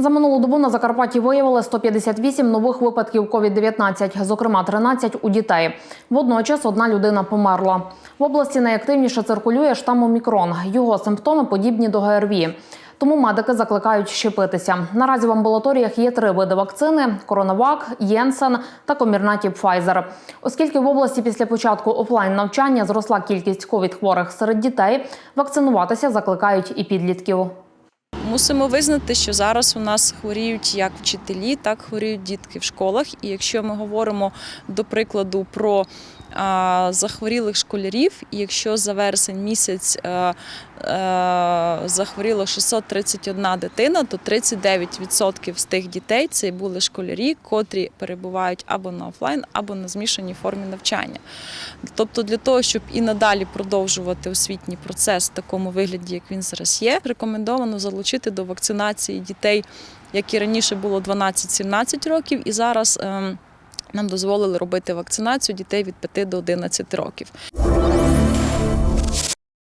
За минулу добу на Закарпатті виявили 158 нових випадків COVID-19, зокрема 13 у дітей. Водночас одна людина померла. В області найактивніше циркулює штам Омікрон. Його симптоми подібні до ГРВІ. Тому медики закликають щепитися. Наразі в амбулаторіях є три види вакцини: Коронавак, Єнсен та Комірнаті Пфайзер. Оскільки в області після початку офлайн навчання зросла кількість ковід-хворих серед дітей, вакцинуватися закликають і підлітків. Мусимо визнати, що зараз у нас хворіють як вчителі, так хворіють дітки в школах. І якщо ми говоримо до прикладу про захворілих школярів, і якщо за вересень місяць е, е, захворіло 631 дитина, то 39% з тих дітей це були школярі, котрі перебувають або на офлайн, або на змішаній формі навчання. Тобто, для того, щоб і надалі продовжувати освітній процес в такому вигляді, як він зараз є, рекомендовано залучити до вакцинації дітей, як і раніше було 12-17 років, і зараз. Нам дозволили робити вакцинацію дітей від 5 до 11 років.